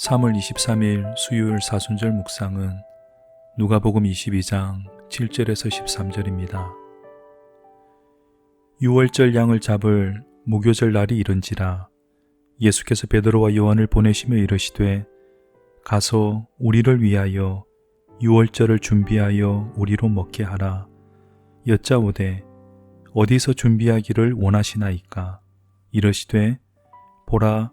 3월 23일 수요일 사순절 묵상은 누가복음 22장 7절에서 13절입니다. 6월절 양을 잡을 무교절 날이 이른지라 예수께서 베드로와 요한을 보내시며 이르시되 가서 우리를 위하여 6월절을 준비하여 우리로 먹게 하라 여짜오되 어디서 준비하기를 원하시나이까 이르시되 보라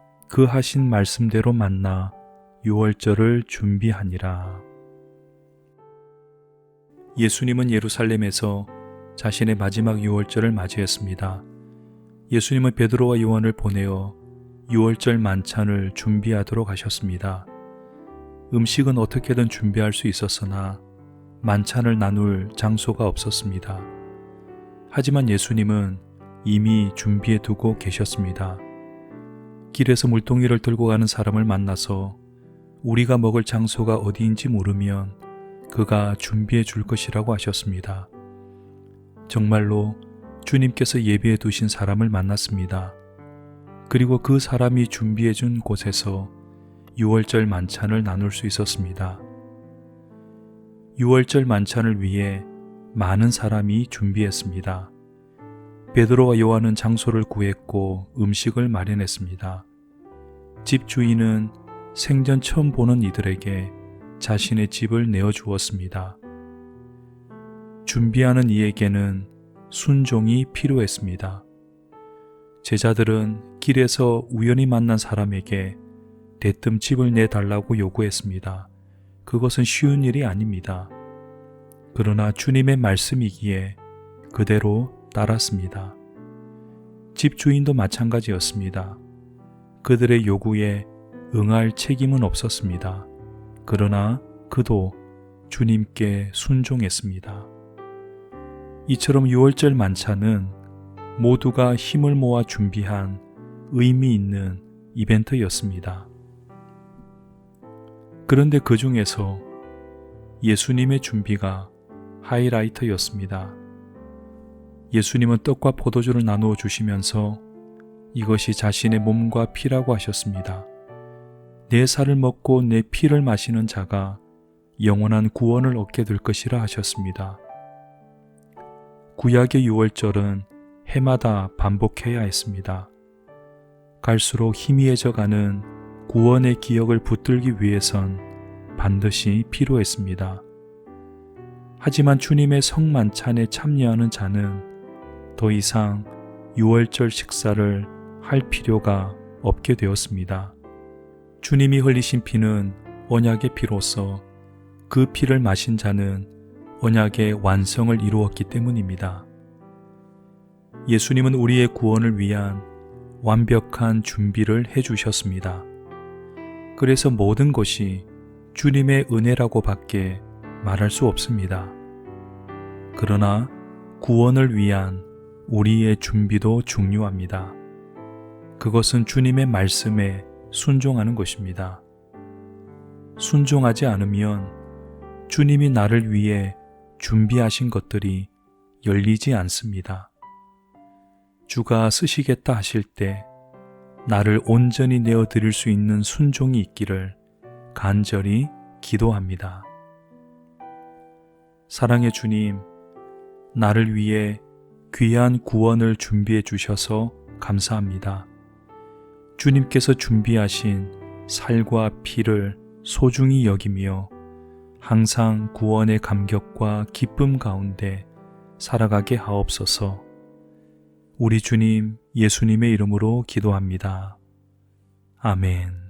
그 하신 말씀대로 만나 유월절을 준비하니라. 예수님은 예루살렘에서 자신의 마지막 유월절을 맞이했습니다. 예수님은 베드로와 요한을 보내어 유월절 만찬을 준비하도록 하셨습니다. 음식은 어떻게든 준비할 수 있었으나 만찬을 나눌 장소가 없었습니다. 하지만 예수님은 이미 준비해 두고 계셨습니다. 길에서 물동이를 들고 가는 사람을 만나서 우리가 먹을 장소가 어디인지 물으면 그가 준비해 줄 것이라고 하셨습니다. 정말로 주님께서 예비해 두신 사람을 만났습니다. 그리고 그 사람이 준비해 준 곳에서 6월절 만찬을 나눌 수 있었습니다. 6월절 만찬을 위해 많은 사람이 준비했습니다. 베드로와 요한은 장소를 구했고 음식을 마련했습니다. 집 주인은 생전 처음 보는 이들에게 자신의 집을 내어주었습니다. 준비하는 이에게는 순종이 필요했습니다. 제자들은 길에서 우연히 만난 사람에게 대뜸 집을 내달라고 요구했습니다. 그것은 쉬운 일이 아닙니다. 그러나 주님의 말씀이기에 그대로 따랐습니다. 집 주인도 마찬가지였습니다. 그들의 요구에 응할 책임은 없었습니다. 그러나 그도 주님께 순종했습니다. 이처럼 6월절 만찬은 모두가 힘을 모아 준비한 의미 있는 이벤트였습니다. 그런데 그 중에서 예수님의 준비가 하이라이트였습니다. 예수님은 떡과 포도주를 나누어 주시면서 이것이 자신의 몸과 피라고 하셨습니다. 내 살을 먹고 내 피를 마시는 자가 영원한 구원을 얻게 될 것이라 하셨습니다. 구약의 유월절은 해마다 반복해야 했습니다. 갈수록 희미해져 가는 구원의 기억을 붙들기 위해선 반드시 필요했습니다. 하지만 주님의 성만찬에 참여하는 자는 더 이상 유월절 식사를 할 필요가 없게 되었습니다. 주님이 흘리신 피는 언약의 피로서 그 피를 마신 자는 언약의 완성을 이루었기 때문입니다. 예수님은 우리의 구원을 위한 완벽한 준비를 해 주셨습니다. 그래서 모든 것이 주님의 은혜라고 밖에 말할 수 없습니다. 그러나 구원을 위한 우리의 준비도 중요합니다. 그것은 주님의 말씀에 순종하는 것입니다. 순종하지 않으면 주님이 나를 위해 준비하신 것들이 열리지 않습니다. 주가 쓰시겠다 하실 때 나를 온전히 내어 드릴 수 있는 순종이 있기를 간절히 기도합니다. 사랑의 주님, 나를 위해 귀한 구원을 준비해 주셔서 감사합니다. 주님께서 준비하신 살과 피를 소중히 여기며 항상 구원의 감격과 기쁨 가운데 살아가게 하옵소서. 우리 주님 예수님의 이름으로 기도합니다. 아멘.